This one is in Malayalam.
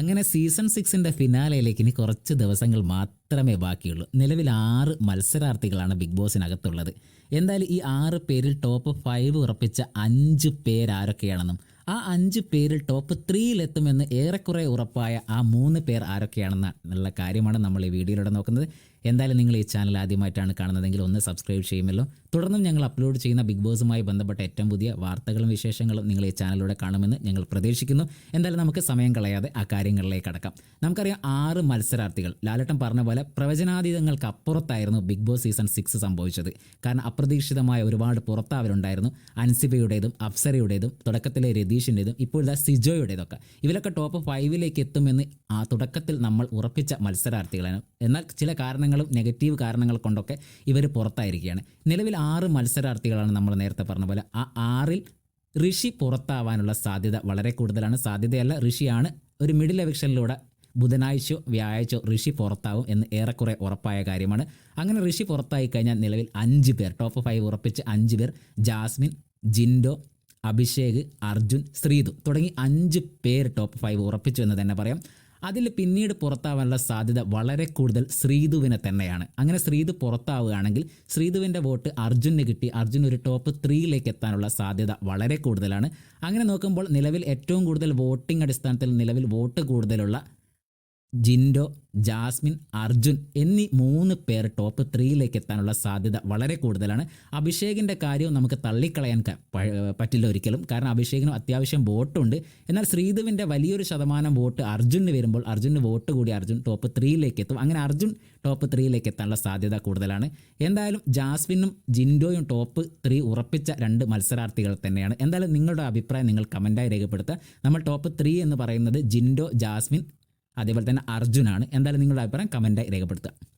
അങ്ങനെ സീസൺ സിക്സിന്റെ ഫിനാലയിലേക്ക് ഇനി കുറച്ച് ദിവസങ്ങൾ മാത്രമേ ബാക്കിയുള്ളൂ. നിലവിൽ ആറ് മത്സരാർത്ഥികളാണ് ബിഗ് ബോസിനകത്തുള്ളത് എന്തായാലും ഈ ആറ് പേരിൽ ടോപ്പ് ഫൈവ് ഉറപ്പിച്ച അഞ്ച് പേരാരൊക്കെയാണെന്നും ആ അഞ്ച് പേരിൽ ടോപ്പ് ത്രീയിലെത്തുമെന്ന് ഏറെക്കുറെ ഉറപ്പായ ആ മൂന്ന് പേർ ആരൊക്കെയാണെന്നുള്ള കാര്യമാണ് നമ്മൾ ഈ വീഡിയോയിലൂടെ നോക്കുന്നത്. എന്തായാലും നിങ്ങൾ ഈ ചാനൽ ആദ്യമായിട്ടാണ് കാണുന്നതെങ്കിൽ ഒന്ന് സബ്സ്ക്രൈബ് ചെയ്യുമല്ലോ. തുടർന്നും ഞങ്ങൾ അപ്ലോഡ് ചെയ്യുന്ന ബിഗ് ബോസുമായി ബന്ധപ്പെട്ട ഏറ്റവും പുതിയ വാർത്തകളും വിശേഷങ്ങളും നിങ്ങൾ ഈ ചാനലിലൂടെ കാണുമെന്ന് ഞങ്ങൾ പ്രതീക്ഷിക്കുന്നു. എന്തായാലും നമുക്ക് സമയം കളയാതെ ആ കാര്യങ്ങളിലേക്ക് കടക്കാം. നമുക്കറിയാം ആറ് മത്സരാർത്ഥികൾ. ലാലട്ടൻ പറഞ്ഞ പോലെ പ്രവചനാതീതങ്ങൾക്ക് അപ്പുറത്തായിരുന്നു ബിഗ് ബോസ് സീസൺ സിക്സ് സംഭവിച്ചത്. കാരണം അപ്രതീക്ഷിതമായ ഒരുപാട് പുറത്താവലുണ്ടായിരുന്നു. അൻസിബയുടേതും അപ്സരയുടേതും തുടക്കത്തിലെ രതീഷിന്റെതും ഇപ്പോഴത്തെ സിജോയുടേതൊക്കെ. ഇവരൊക്കെ ടോപ്പ് ഫൈവിലേക്ക് എത്തുമെന്ന് ആ തുടക്കത്തിൽ നമ്മൾ ഉറപ്പിച്ച മത്സരാർത്ഥികളാണ്. എന്നാൽ ചില കാരണങ്ങളും നെഗറ്റീവ് കാരണങ്ങൾ കൊണ്ടൊക്കെ ഇവർ പുറത്തായിരിക്കുകയാണ്. നിലവിൽ ആറ് മത്സരാർത്ഥികളാണ് നമ്മൾ നേരത്തെ പറഞ്ഞ പോലെ. ആ ആറിൽ ഋഷി പുറത്താവാനുള്ള സാധ്യത വളരെ കൂടുതലാണ്. സാധ്യതയല്ല ഋഷിയാണ് ഒരു മിഡിൽ എവിക്ഷനിലൂടെ ബുധനാഴ്ചയോ വ്യാഴാഴ്ചയോ ഋഷി പുറത്താവും എന്ന് ഏറെക്കുറെ ഉറപ്പായ കാര്യമാണ്. അങ്ങനെ ഋഷി പുറത്തായി കഴിഞ്ഞാൽ നിലവിൽ അഞ്ച് പേർ ടോപ്പ് ഫൈവ് ഉറപ്പിച്ച് അഞ്ച് പേർ ജാസ്മിൻ ജിൻഡോ അഭിഷേക് അർജുൻ ശ്രീതു തുടങ്ങി അഞ്ച് പേർ ടോപ്പ് ഫൈവ് ഉറപ്പിച്ചു എന്ന് തന്നെ പറയാം. അതിൽ പിന്നീട് പുറത്താവാനുള്ള സാധ്യത വളരെ കൂടുതൽ ശ്രീധുവിനെ തന്നെയാണ്. അങ്ങനെ ശ്രീധു പുറത്താവുകയാണെങ്കിൽ ശ്രീധുവിന്റെ വോട്ട് അർജുന് കിട്ടി. അർജുൻ ഒരു ടോപ്പ് ത്രീയിലേക്ക് എത്താനുള്ള സാധ്യത വളരെ കൂടുതലാണ്. അങ്ങനെ നോക്കുമ്പോൾ നിലവിൽ ഏറ്റവും കൂടുതൽ വോട്ടിംഗ് അടിസ്ഥാനത്തിൽ നിലവിൽ വോട്ട് കൂടുതലുള്ള ജിൻഡോ ജാസ്മിൻ അർജുൻ എന്നീ മൂന്ന് പേർ ടോപ്പ് ത്രീയിലേക്ക് എത്താനുള്ള സാധ്യത വളരെ കൂടുതലാണ്. അഭിഷേകിന്റെ കാര്യവും നമുക്ക് തള്ളിക്കളയാൻ പറ്റില്ല ഒരിക്കലും. കാരണം അഭിഷേകിനും അത്യാവശ്യം വോട്ടുണ്ട്. എന്നാൽ ശ്രീധുവിന്റെ വലിയൊരു ശതമാനം വോട്ട് അർജുന് വരുമ്പോൾ അർജുന് വോട്ട് കൂടി അർജുൻ ടോപ്പ് ത്രീയിലേക്ക് എത്തും അങ്ങനെ അർജുൻ ടോപ്പ് ത്രീയിലേക്ക് എത്താനുള്ള സാധ്യത കൂടുതലാണ്. എന്തായാലും ജാസ്മിനും ജിൻഡോയും ടോപ്പ് ത്രീ ഉറപ്പിച്ച രണ്ട് മത്സരാർത്ഥികൾ തന്നെയാണ്. എന്തായാലും നിങ്ങളുടെ അഭിപ്രായം നിങ്ങൾ കമന്റായി രേഖപ്പെടുത്തുക. നമ്മൾ ടോപ്പ് ത്രീ എന്ന് പറയുന്നത് ജിൻഡോ ജാസ്മിൻ അതേപോലെ തന്നെ അർജുനാണ്. എന്തായാലും നിങ്ങളുടെ അഭിപ്രായം കമന്റായി രേഖപ്പെടുത്തുക.